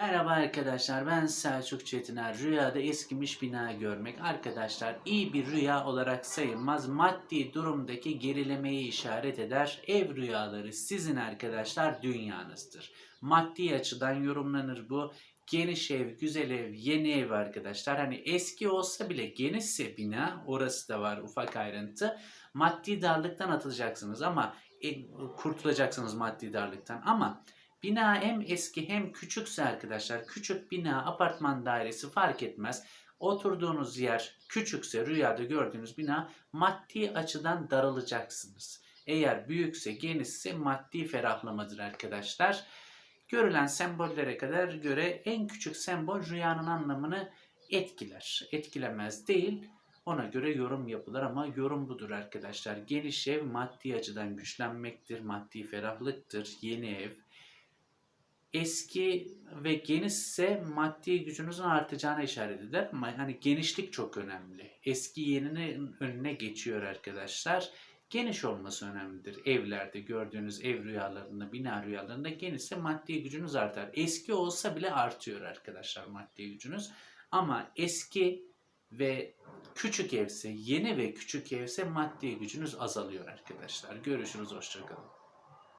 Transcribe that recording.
Merhaba arkadaşlar ben Selçuk Çetiner. Rüyada eskimiş bina görmek arkadaşlar iyi bir rüya olarak sayılmaz. Maddi durumdaki gerilemeyi işaret eder. Ev rüyaları sizin arkadaşlar dünyanızdır. Maddi açıdan yorumlanır bu. Geniş ev, güzel ev, yeni ev arkadaşlar. Hani eski olsa bile genişse bina orası da var ufak ayrıntı. Maddi darlıktan atılacaksınız ama e, kurtulacaksınız maddi darlıktan ama Bina hem eski hem küçükse arkadaşlar küçük bina apartman dairesi fark etmez. Oturduğunuz yer küçükse rüyada gördüğünüz bina maddi açıdan daralacaksınız. Eğer büyükse genişse maddi ferahlamadır arkadaşlar. Görülen sembollere kadar göre en küçük sembol rüyanın anlamını etkiler. Etkilemez değil. Ona göre yorum yapılır ama yorum budur arkadaşlar. Geniş ev maddi açıdan güçlenmektir, maddi ferahlıktır, yeni ev eski ve genişse maddi gücünüzün artacağına işaret eder. Ama hani genişlik çok önemli. Eski yeninin önüne geçiyor arkadaşlar. Geniş olması önemlidir. Evlerde gördüğünüz ev rüyalarında, bina rüyalarında genişse maddi gücünüz artar. Eski olsa bile artıyor arkadaşlar maddi gücünüz. Ama eski ve küçük evse, yeni ve küçük evse maddi gücünüz azalıyor arkadaşlar. Görüşürüz, hoşçakalın.